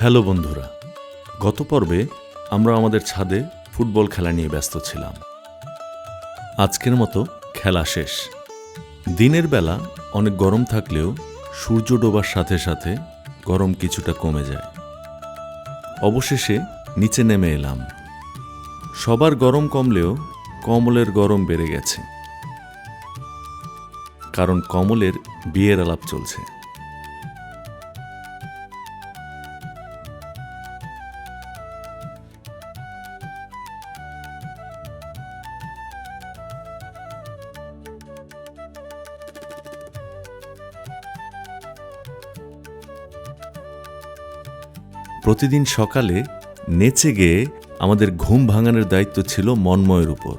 Hello বন্ধুরা, গত পর্বে আমরা আমাদের ছাদে ফুটবল খেলা নিয়ে ব্যস্ত ছিলাম। আজকের মতো খেলা শেষ। দিনের বেলা অনেক গরম থাকলেও সূর্য ডোবার সাথে সাথে গরম কিছুটা কমে যায়। অবশেষে নিচে নেমে এলাম। সবার গরম কমলেও কমলের গরম বেড়ে গেছে। কারণ কমলের বিয়ের আলাপ চলছে। প্রতিদিন সকালে নেচে গেয়ে আমাদের ঘুম ভাঙানোর দায়িত্ব ছিল মন্ময়ের উপর।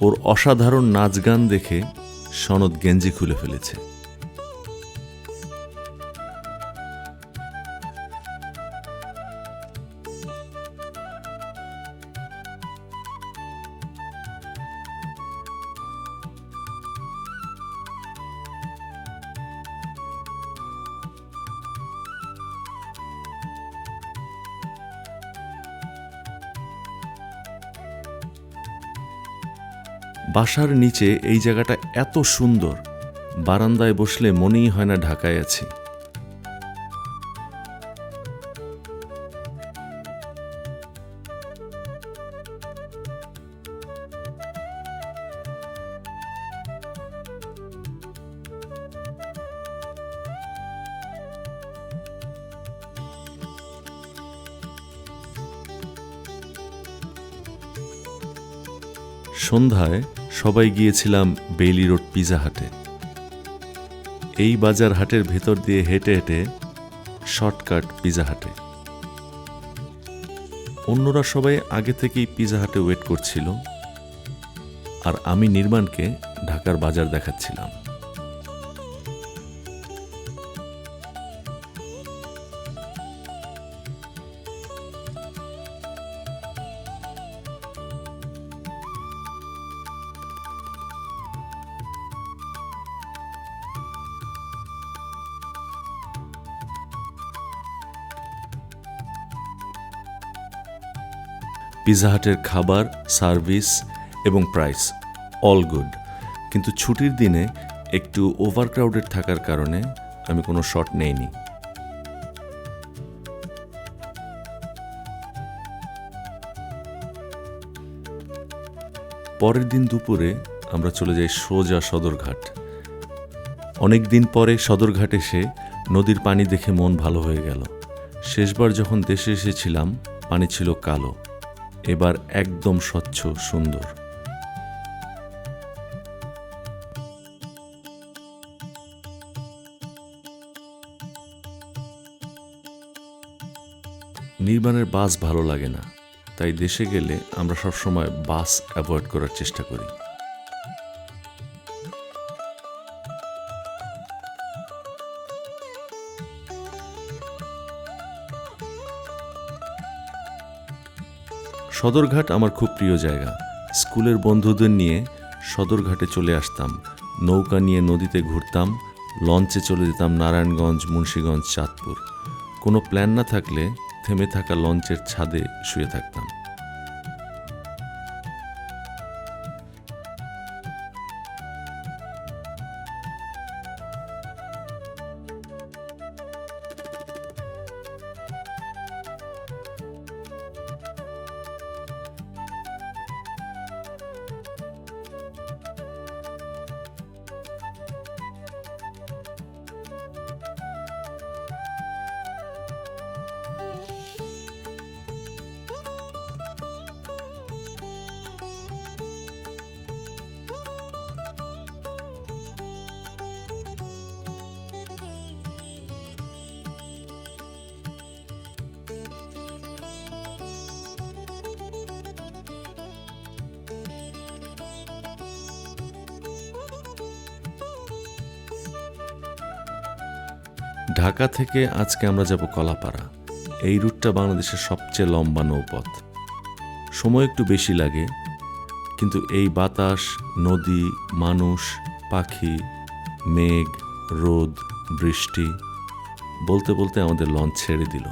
ওর অসাধারণ নাচ গান দেখে সনদ গেঞ্জি খুলে ফেলেছে। বাসার নিচে এই জায়গাটা এত সুন্দর। বারান্দায় বসলে মনেই হয় না ঢাকায় আছি। সন্ধ্যায় সবাই গিয়েছিলাম বেইলি রোড পিজা হাটে। এই বাজার হাটের ভেতর দিয়ে হেঁটে হেঁটে শর্টকাট পিজা হাটে। অন্যরা সবাই আগে থেকেই পিজা হাটে ওয়েট করছিল, আর আমি নির্মাণকে ঢাকার বাজার দেখাচ্ছিলাম। পিজা হাটের খাবার সার্ভিস এবং প্রাইস অল গুড কিন্তু ছুটির দিনে একটু ওভারক্রাউডেড থাকার কারণে আমি কোনো শট নেইনি। পরের দিন দুপুরে আমরা চলে যাই সোজা সদরঘাট। অনেক দিন পরে সদরঘাট এসে নদীর পানি দেখে মন ভালো হয়ে গেল। শেষবার যখন দেশে এসেছিলাম, পানি ছিল কালো। এবার একদম স্বচ্ছ, সুন্দর। নির্মাণের বাস ভালো লাগে না, তাই দেশে গেলে আমরা সবসময় বাস অ্যাভয়েড করার চেষ্টা করি। সদরঘাট আমার খুব প্রিয় জায়গা। স্কুলের বন্ধুদের নিয়ে সদরঘাটে চলে আসতাম। নৌকা নিয়ে নদীতে ঘুরতাম, লঞ্চে চলে যেতাম নারায়ণগঞ্জ, মুন্সীগঞ্জ, চাঁদপুর। কোনো প্ল্যান না থাকলে থেমে থাকা লঞ্চের ছাদে শুয়ে থাকতাম। ঢাকা থেকে আজকে আমরা যাব কলাপাড়া। এই রুটটা বাংলাদেশের সবচেয়ে লম্বা নৌপথ। সময় একটু বেশি লাগে, কিন্তু এই বাতাস, নদী, মানুষ, পাখি, মেঘ, রোদ, বৃষ্টি, বলতে বলতে আমাদের লঞ্চ ছেড়ে দিল।